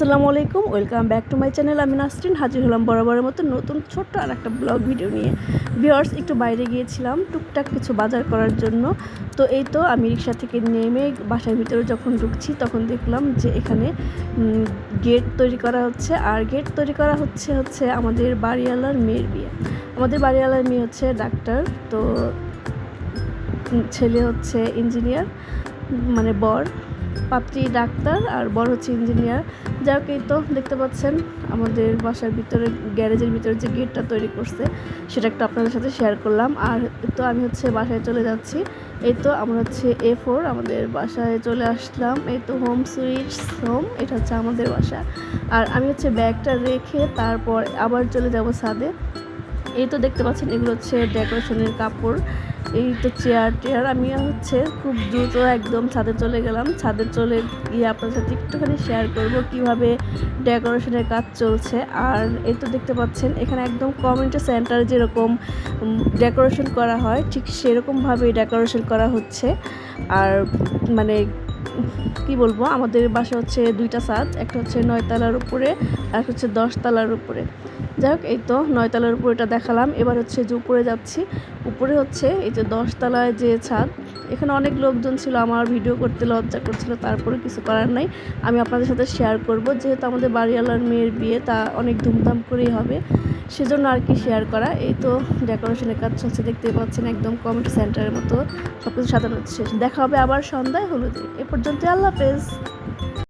আসসালামু আলাইকুম, welcome back to my channel. আমি নাসরিন, হাজির হলাম বরাবরের মতো নতুন ছোট্ট আর একটা ব্লগ ভিডিও নিয়ে। ভিওর্স একটু বাইরে গিয়েছিলাম টুকটাক কিছু বাজার করার জন্য। তো এই তো আমি রিক্সা থেকে নেমে বাসার ভিতরে যখন ঢুকছি, তখন দেখলাম যে এখানে গেট তৈরি করা হচ্ছে। আর গেট তৈরি করা হচ্ছে হচ্ছে আমাদের বাড়িওয়ালার মেয়ের বিয়ে। আমাদের বাড়িওয়ালার মেয়ে হচ্ছে ডাক্তার, তো ছেলে হচ্ছে ইঞ্জিনিয়ার। মানে বর, পাত্রী ডাক্তার আর বড় হচ্ছে ইঞ্জিনিয়ার যাক এই তো দেখতে পাচ্ছেন আমাদের বাসার ভিতরে, গ্যারেজের ভিতরে যে গেটটা তৈরি করছে, সেটা একটু আপনাদের সাথে শেয়ার করলাম। আর তো আমি হচ্ছে বাসায় চলে যাচ্ছি। এই তো আমরা হচ্ছে এ ফোর আমাদের বাসায় চলে আসলাম। এই তো হোম সুইটস হোম এটা হচ্ছে আমাদের বাসা। আর আমি হচ্ছে ব্যাগটা রেখে তারপর আবার চলে যাব ছাদে। এই তো দেখতে পাচ্ছেন, এগুলো হচ্ছে ডেকোরেশনের কাপড়। এই তো চেয়ার টেয়ার আমি হচ্ছে খুব দ্রুত একদম ছাদে চলে গেলাম। ছাদে চলে গিয়ে আপনার সাথে একটুখানি শেয়ার করব কীভাবে ডেকোরেশনের কাজ চলছে। আর এই তো দেখতে পাচ্ছেন, এখানে একদম কমিউনিটি সেন্টার যেরকম ডেকোরেশন করা হয়, ঠিক সেরকমভাবেই ডেকোরেশন করা হচ্ছে। আর মানে কি বলব? আমাদের বাসা হচ্ছে দুইটা ছাদ, একটা হচ্ছে নয়তলার উপরে, আর হচ্ছে দশতলার উপরে। যাই হোক, এই তো নয়তলার উপরে এটা দেখালাম। এবার হচ্ছে যে উপরে যাচ্ছি। উপরে হচ্ছে এই যে দশতলায় যে ছাদ, এখানে অনেক লোকজন ছিল, আমার ভিডিও করতে লজ্জা করছিল, তারপরে কিছু করার নাই। আমি আপনাদের সাথে শেয়ার করব। যেহেতু আমাদের বাড়িওয়ালার মেয়ের বিয়ে, তা অনেক ধুমধাম করেই হবে। সেজন্য আর কি শেয়ার করা। এই তো ডেকোরেশনের কাজ চলছে দেখতে পাচ্ছেন একদম কমিটি সেন্টারের মতো। সব কিছু সাজানো শেষ দেখা হবে আবার সন্ধ্যায় হলুদে। এ পর্যন্ত আল্লাহ হাফেজ।